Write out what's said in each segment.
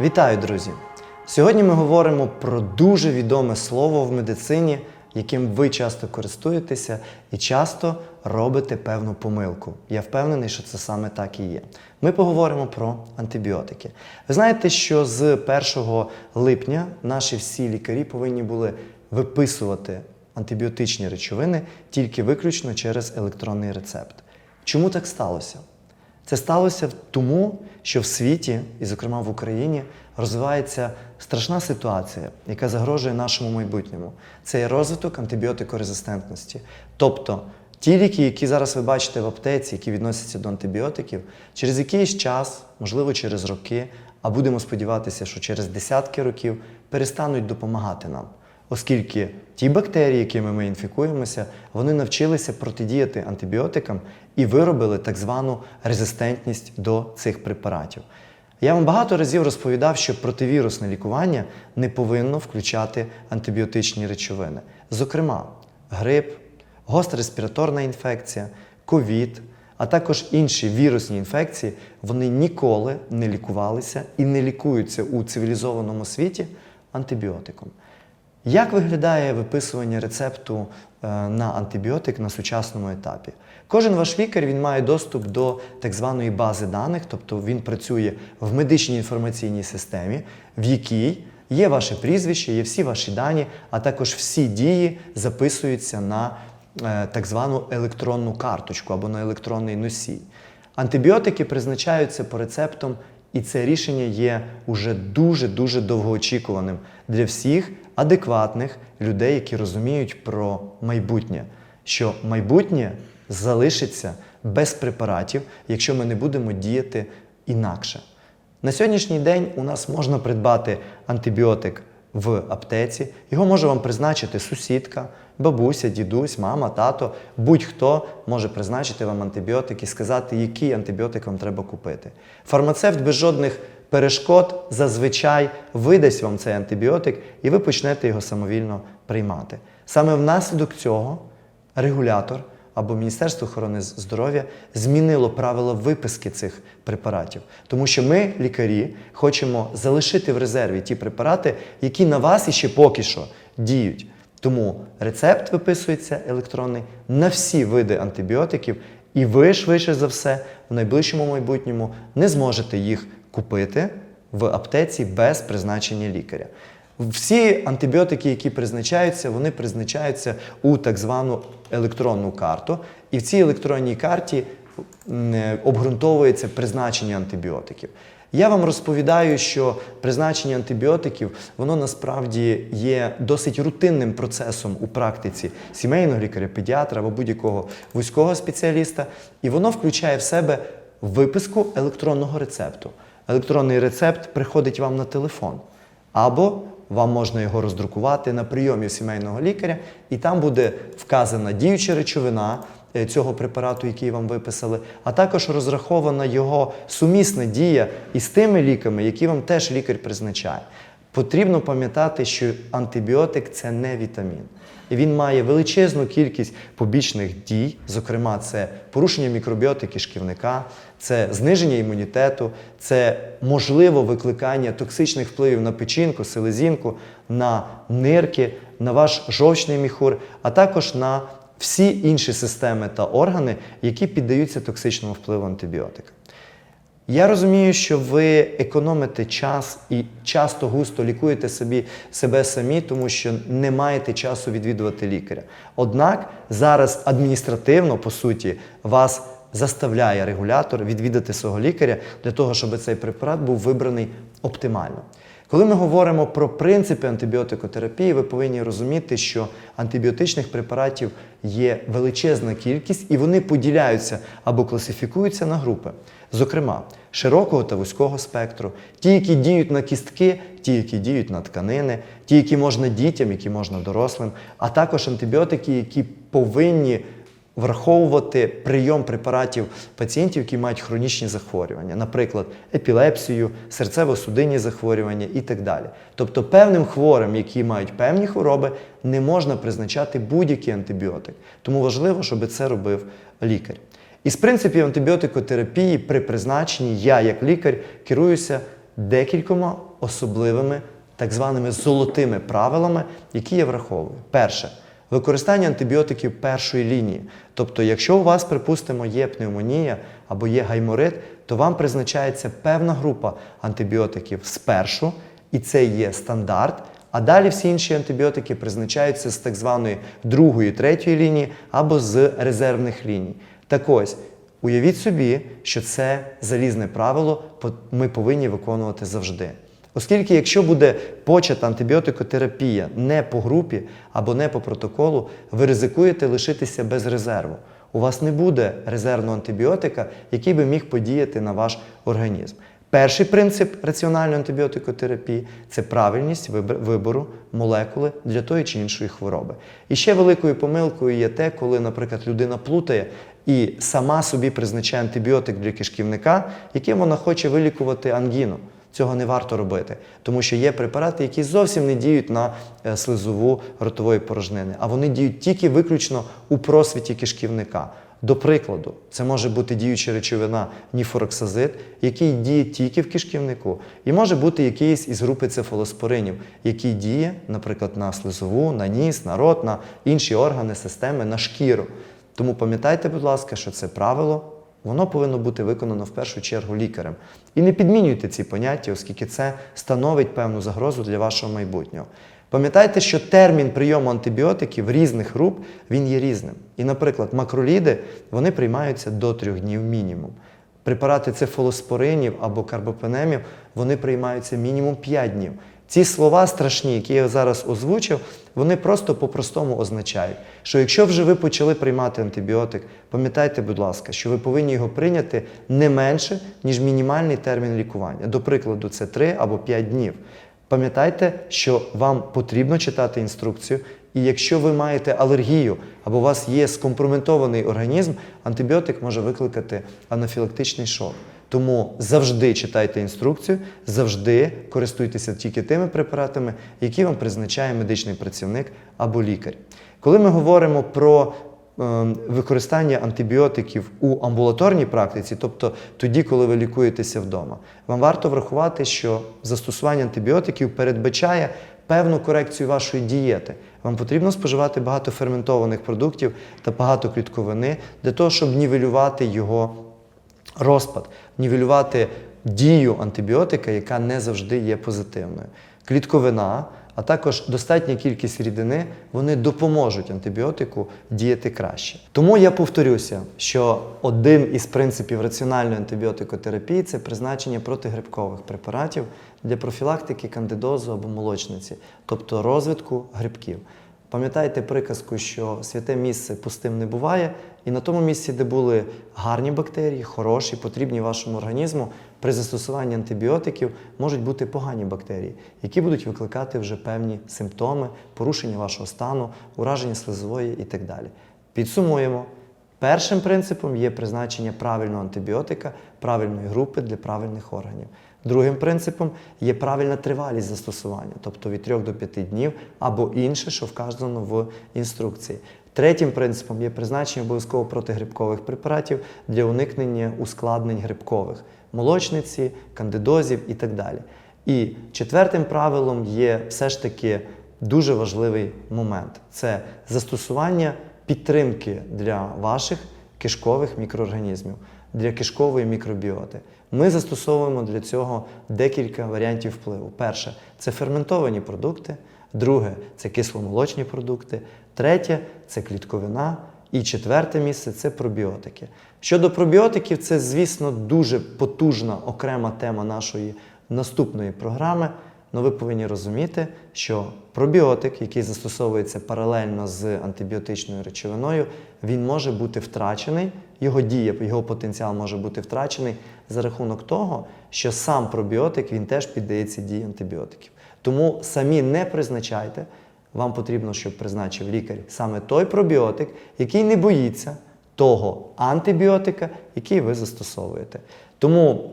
Вітаю, друзі! Сьогодні ми говоримо про дуже відоме слово в медицині, яким ви часто користуєтеся і часто робите певну помилку. Я впевнений, що це саме так і є. Ми поговоримо про антибіотики. Ви знаєте, що з 1 липня наші всі лікарі повинні були виписувати антибіотичні речовини тільки виключно через електронний рецепт. Чому так сталося? Це сталося тому, що в світі, і зокрема в Україні, розвивається страшна ситуація, яка загрожує нашому майбутньому. Це є розвиток антибіотикорезистентності. Тобто ті ліки, які зараз ви бачите в аптеці, які відносяться до антибіотиків, через якийсь час, можливо, через роки, а будемо сподіватися, що через десятки років перестануть допомагати нам. Оскільки ті бактерії, якими ми інфікуємося, вони навчилися протидіяти антибіотикам і виробили так звану резистентність до цих препаратів. Я вам багато разів розповідав, що противірусне лікування не повинно включати антибіотичні речовини. Зокрема, грип, гостра респіраторна інфекція, ковід, а також інші вірусні інфекції, вони ніколи не лікувалися і не лікуються у цивілізованому світі антибіотиком. Як виглядає виписування рецепту е, на антибіотик на сучасному етапі? Кожен ваш лікар він має доступ до так званої бази даних, тобто він працює в медичній інформаційній системі, в якій є ваше прізвище, є всі ваші дані, а також всі дії записуються на е, так звану електронну карточку або на електронний носій. Антибіотики призначаються по рецептам, і це рішення є уже дуже-дуже довгоочікуваним для всіх адекватних людей, які розуміють про майбутнє, що майбутнє залишиться без препаратів, якщо ми не будемо діяти інакше. На сьогоднішній день у нас можна придбати антибіотик в аптеці. Його може вам призначити сусідка, бабуся, дідусь, мама, тато. Будь-хто може призначити вам антибіотик і сказати, який антибіотик вам треба купити. Фармацевт без жодних перешкод зазвичай видасть вам цей антибіотик, і ви почнете його самовільно приймати. Саме внаслідок цього регулятор або Міністерство охорони здоров'я змінило правила виписки цих препаратів. Тому що ми, лікарі, хочемо залишити в резерві ті препарати, які на вас іще поки що діють. Тому рецепт виписується електронний на всі види антибіотиків, і ви швидше за все в найближчому майбутньому не зможете їх купити в аптеці без призначення лікаря. Всі антибіотики, які призначаються, вони призначаються у так звану електронну карту, і в цій електронній карті е, обґрунтовується призначення антибіотиків. Я вам розповідаю, що призначення антибіотиків воно насправді є досить рутинним процесом у практиці сімейного лікаря, педіатра або будь-якого вузького спеціаліста, і воно включає в себе виписку електронного рецепту. Електронний рецепт приходить вам на телефон. Або вам можна його роздрукувати на прийомі сімейного лікаря, і там буде вказана діюча речовина е, цього препарату, який вам виписали, а також розрахована його сумісна дія із тими ліками, які вам теж лікар призначає. Потрібно пам'ятати, що антибіотик це не вітамін. І він має величезну кількість побічних дій, зокрема, це порушення мікробіотики шківника, це зниження імунітету, це можливо викликання токсичних впливів на печінку, селезінку, на нирки, на ваш жовчний міхур, а також на всі інші системи та органи, які піддаються токсичному впливу антибіотика. Я розумію, що ви економите час і часто густо лікуєте собі себе самі, тому що не маєте часу відвідувати лікаря. Однак зараз адміністративно, по суті, вас заставляє регулятор відвідати свого лікаря для того, щоб цей препарат був вибраний оптимально. Коли ми говоримо про принципи антибіотикотерапії, ви повинні розуміти, що антибіотичних препаратів є величезна кількість і вони поділяються або класифікуються на групи. Зокрема, широкого та вузького спектру, ті, які діють на кістки, ті, які діють на тканини, ті, які можна дітям, які можна дорослим, а також антибіотики, які повинні враховувати прийом препаратів пацієнтів, які мають хронічні захворювання, наприклад, епілепсію, серцево-судинні захворювання і так далі. Тобто певним хворим, які мають певні хвороби, не можна призначати будь-який антибіотик. Тому важливо, щоб це робив лікар. Із принципів антибіотикотерапії при призначенні я, як лікар, керуюся декількома особливими так званими золотими правилами, які я враховую. Перше. Використання антибіотиків першої лінії. Тобто, якщо у вас, припустимо, є пневмонія або є гайморит, то вам призначається певна група антибіотиків спершу, і це є стандарт. А далі всі інші антибіотики призначаються з так званої другої, третьої лінії або з резервних ліній. Так ось, уявіть собі, що це залізне правило ми повинні виконувати завжди. Оскільки, якщо буде почата антибіотикотерапія не по групі або не по протоколу, ви ризикуєте лишитися без резерву. У вас не буде резервного антибіотика, який би міг подіяти на ваш організм. Перший принцип раціональної антибіотикотерапії це правильність вибору молекули для тої чи іншої хвороби. І ще великою помилкою є те, коли, наприклад, людина плутає і сама собі призначає антибіотик для кишківника, яким вона хоче вилікувати ангіну. Цього не варто робити, тому що є препарати, які зовсім не діють на е, слизову ротової порожнини, а вони діють тільки виключно у просвіті кишківника. До прикладу, це може бути діюча речовина ніфороксазид, який діє тільки в кишківнику, і може бути якийсь із групи цефалоспоринів, який діє, наприклад, на слизову, на ніс, на рот, на інші органи системи, на шкіру. Тому пам'ятайте, будь ласка, що це правило Воно повинно бути виконано в першу чергу лікарем. І не підмінюйте ці поняття, оскільки це становить певну загрозу для вашого майбутнього. Пам'ятайте, що термін прийому антибіотиків різних груп він є різним. І, наприклад, макроліди вони приймаються до трьох днів мінімум. Препарати цефалоспоринів або карбопенемів вони приймаються мінімум 5 днів. Ці слова страшні, які я зараз озвучив, вони просто по-простому означають, що якщо вже ви почали приймати антибіотик, пам'ятайте, будь ласка, що ви повинні його прийняти не менше, ніж мінімальний термін лікування. До прикладу, це 3 або 5 днів. Пам'ятайте, що вам потрібно читати інструкцію, і якщо ви маєте алергію або у вас є скомпрометований організм, антибіотик може викликати анафілактичний шок. Тому завжди читайте інструкцію, завжди користуйтеся тільки тими препаратами, які вам призначає медичний працівник або лікар. Коли ми говоримо про е, використання антибіотиків у амбулаторній практиці, тобто тоді, коли ви лікуєтеся вдома, вам варто врахувати, що застосування антибіотиків передбачає певну корекцію вашої дієти. Вам потрібно споживати багато ферментованих продуктів та багато клітковини для того, щоб нівелювати його розпад, нівелювати дію антибіотика, яка не завжди є позитивною. Клітковина, а також достатня кількість рідини, вони допоможуть антибіотику діяти краще. Тому я повторюся, що один із принципів раціональної антибіотикотерапії це призначення протигрибкових препаратів для профілактики кандидозу або молочниці, тобто розвитку грибків. Пам'ятайте приказку, що святе місце пустим не буває, і на тому місці, де були гарні бактерії, хороші, потрібні вашому організму, при застосуванні антибіотиків можуть бути погані бактерії, які будуть викликати вже певні симптоми, порушення вашого стану, ураження слизової і так далі. Підсумуємо. Першим принципом є призначення правильного антибіотика, правильної групи для правильних органів. Другим принципом є правильна тривалість застосування, тобто від 3 до 5 днів або інше, що вказано в інструкції. Третім принципом є призначення обов'язково протигрибкових препаратів для уникнення ускладнень грибкових молочниці, кандидозів і так далі. І четвертим правилом є все ж таки дуже важливий момент це застосування підтримки для ваших кишкових мікроорганізмів, для кишкової мікробіоти. Ми застосовуємо для цього декілька варіантів впливу. Перше це ферментовані продукти, друге це кисломолочні продукти, третє це клітковина. І четверте місце це пробіотики. Щодо пробіотиків, це, звісно, дуже потужна окрема тема нашої наступної програми. Але ви повинні розуміти, що пробіотик, який застосовується паралельно з антибіотичною речовиною, він може бути втрачений, його дія, його потенціал може бути втрачений за рахунок того, що сам пробіотик він теж піддається дії антибіотиків. Тому самі не призначайте. Вам потрібно, щоб призначив лікар саме той пробіотик, який не боїться того антибіотика, який ви застосовуєте. Тому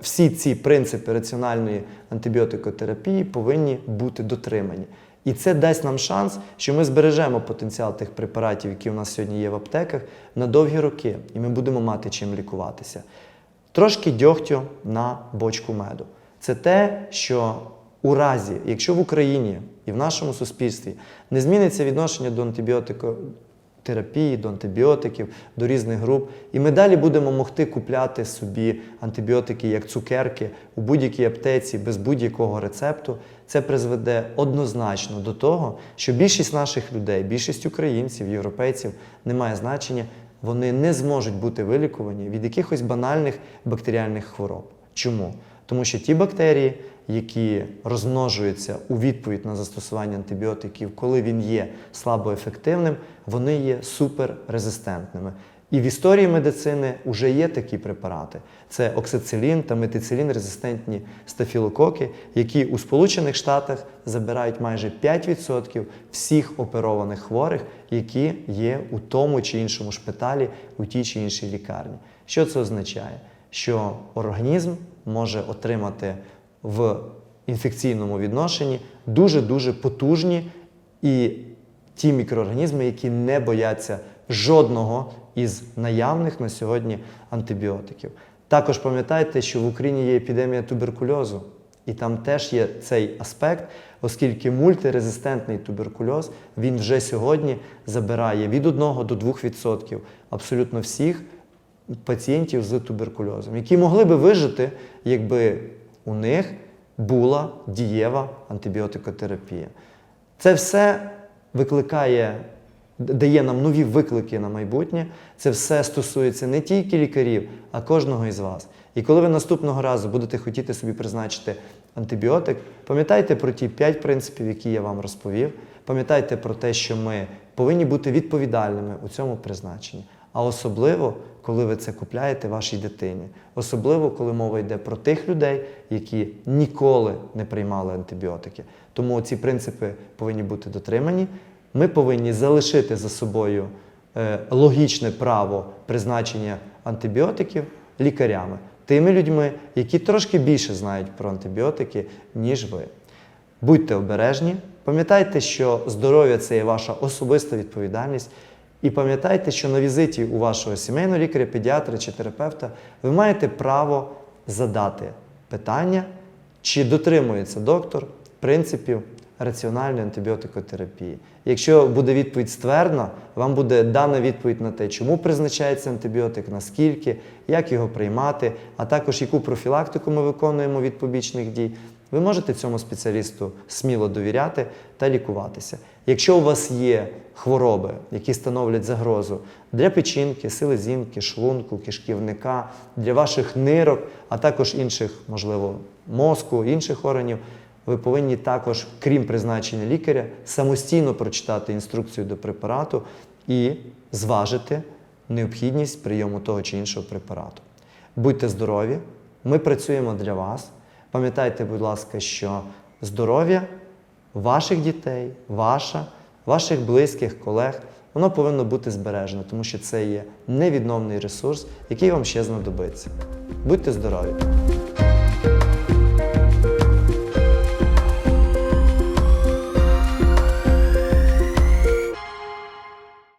всі ці принципи раціональної антибіотикотерапії повинні бути дотримані. І це дасть нам шанс, що ми збережемо потенціал тих препаратів, які у нас сьогодні є в аптеках, на довгі роки, і ми будемо мати чим лікуватися. Трошки дьогтю на бочку меду. Це те, що у разі, якщо в Україні і в нашому суспільстві не зміниться відношення до антибіотикотерапії, до антибіотиків, до різних груп, і ми далі будемо могти купляти собі антибіотики як цукерки у будь-якій аптеці без будь-якого рецепту, це призведе однозначно до того, що більшість наших людей, більшість українців, європейців немає значення, вони не зможуть бути вилікувані від якихось банальних бактеріальних хвороб. Чому? Тому що ті бактерії, які розмножуються у відповідь на застосування антибіотиків, коли він є слабоефективним, вони є суперрезистентними. І в історії медицини вже є такі препарати: це оксицилін та метицилін резистентні стафілококи, які у Сполучених Штатах забирають майже 5% всіх оперованих хворих, які є у тому чи іншому шпиталі, у тій чи іншій лікарні. Що це означає? Що організм може отримати в інфекційному відношенні дуже-дуже потужні і ті мікроорганізми, які не бояться жодного із наявних на сьогодні антибіотиків. Також пам'ятайте, що в Україні є епідемія туберкульозу, і там теж є цей аспект, оскільки мультирезистентний туберкульоз він вже сьогодні забирає від 1 до 2% абсолютно всіх пацієнтів з туберкульозом, які могли би вижити, якби у них була дієва антибіотикотерапія. Це все викликає, дає нам нові виклики на майбутнє. Це все стосується не тільки лікарів, а кожного із вас. І коли ви наступного разу будете хотіти собі призначити антибіотик, пам'ятайте про ті 5 принципів, які я вам розповів. Пам'ятайте про те, що ми повинні бути відповідальними у цьому призначенні. А особливо, коли ви це купляєте вашій дитині. Особливо, коли мова йде про тих людей, які ніколи не приймали антибіотики. Тому ці принципи повинні бути дотримані. Ми повинні залишити за собою е, логічне право призначення антибіотиків лікарями, тими людьми, які трошки більше знають про антибіотики, ніж ви. Будьте обережні, пам'ятайте, що здоров'я це є ваша особиста відповідальність. І пам'ятайте, що на візиті у вашого сімейного лікаря, педіатра чи терапевта ви маєте право задати питання, чи дотримується доктор принципів раціональної антибіотикотерапії. Якщо буде відповідь ствердна, вам буде дана відповідь на те, чому призначається антибіотик, наскільки, як його приймати, а також яку профілактику ми виконуємо від побічних дій. Ви можете цьому спеціалісту сміло довіряти та лікуватися. Якщо у вас є хвороби, які становлять загрозу для печінки, селезінки, шлунку, кишківника, для ваших нирок, а також інших, можливо, мозку, інших органів, ви повинні також, крім призначення лікаря, самостійно прочитати інструкцію до препарату і зважити необхідність прийому того чи іншого препарату. Будьте здорові, ми працюємо для вас. Пам'ятайте, будь ласка, що здоров'я ваших дітей, ваша, ваших близьких, колег, воно повинно бути збережено, тому що це є невідновний ресурс, який вам ще знадобиться. Будьте здорові!